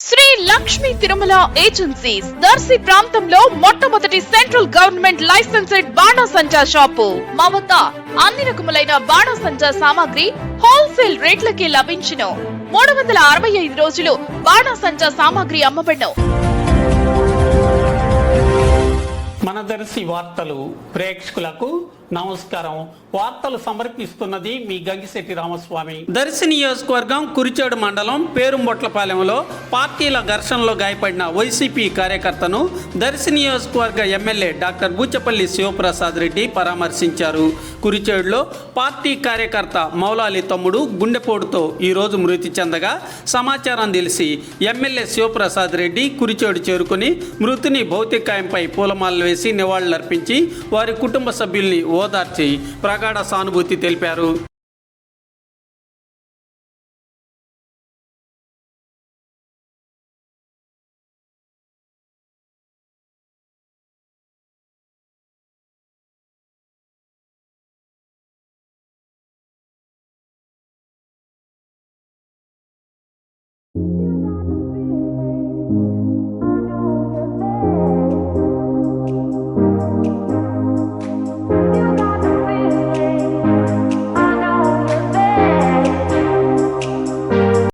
Shri Lakshmi Tirumala agencies Darsi ప్రాంతంలో మొట్టమొదటి central government licensed బాణాసంచా షాపు. మా వద్ద అన్ని రకములైన బాణాసంచా సామాగ్రి హోల్సేల్ రేట్లకి లభించును. మూడు వందల అరవై ఐదు రోజులు బాణాసంచా సామాగ్రి అమ్మబడును. మన దర్శి వార్తలు ప్రేక్షకులకు నమస్కారం. వార్తలు సమర్పిస్తున్నది మీ గంగిశెట్టి రామస్వామి. దర్శి నియోజకవర్గం కురిచేడు మండలం పేరుంబొట్లపాలెంలో పార్టీల ఘర్షణలో గాయపడిన వైసీపీ కార్యకర్తను దర్శి నియోజకవర్గ ఎమ్మెల్యే డాక్టర్ బూచపల్లి శివప్రసాద్ రెడ్డి పరామర్శించారు. కురిచేడులో పార్టీ కార్యకర్త మౌలాలి తమ్ముడు గుండెపోటుతో ఈరోజు మృతి చెందగా సమాచారం తెలిసి ఎమ్మెల్యే శివప్రసాద్ రెడ్డి కురిచేడు చేరుకుని మృతుని భౌతికాయంపై పూలమాలలు వేసి నివాళులర్పించి వారి కుటుంబ సభ్యుల్ని ఓదార్చి ప్రగాఢ సానుభూతి తెలిపారు.